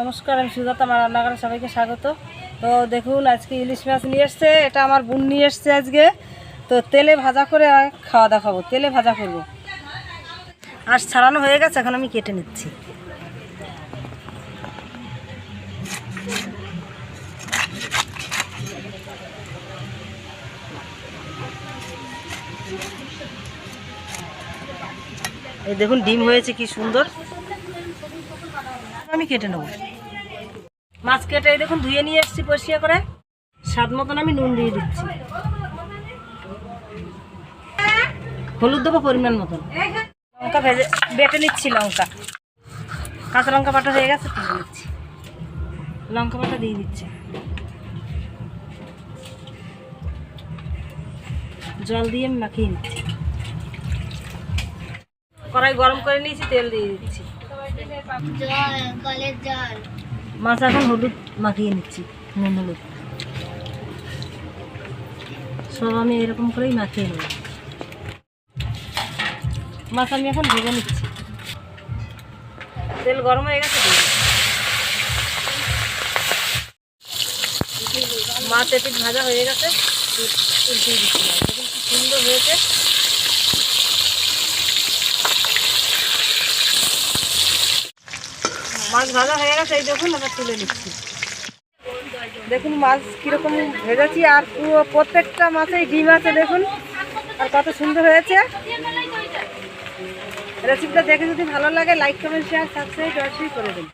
নমস্কার, আমি সুজাতা, আমার রান্নাঘরে সবাইকে স্বাগত। তো দেখুন, আজকে ইলিশ মাছ নিয়ে এসছে, এটা আমার বোন নিয়ে এসছে আজকে। তো তেলে ভাজা করে খাওয়া দাওয়া খাব তেলে ভাজা করব। আর ছাড়ানো হয়ে গেছে, এখন আমি কেটে নিচ্ছি। এই দেখুন, ডিম হয়েছে কি সুন্দর। আমি কেটে নেব। মাছ কেটে দেখুন ধুয়ে নিয়ে এসেছি পরিষ্কার করে। স্বাদ মতন আমি নুন দিয়ে দিচ্ছি। হলুদ দেবো পরিমাণ মতন। লঙ্কা ভেজে বেটে নিচ্ছি লঙ্কা। কাঁচা লঙ্কা বাটা হয়ে গেছে, তুলে নিচ্ছি। লঙ্কা বাটা দিয়ে দিচ্ছি। জল দিয়ে মাখিয়ে নিচ্ছি। কড়াই গরম করে নিয়েছি, তেল দিয়ে দিচ্ছি। মাছ এখন হলুদ মাখিয়ে নিচ্ছি, নুন হলুদ। সব আমি এরকম করেই মাখিয়ে নেব। মাছ আমি এখন ভেজে নিচ্ছি। তেল গরম হয়ে গেছে মাছ এপিট ভাজা হয়ে গেছে সুন্দর হয়েছে। মাছ ভাজা হয়ে গেছে, এই দেখুন, আমরা তুলে নিচ্ছি। দেখুন মাছ কীরকম ভেজেছি, আর পুরো প্রত্যেকটা মাছেই ডিম আছে, দেখুন, আর কত সুন্দর হয়েছে। রেসিপিটা দেখে যদি ভালো লাগে লাইক কমেন্ট শেয়ার সাবস্ক্রাইব করে দিন।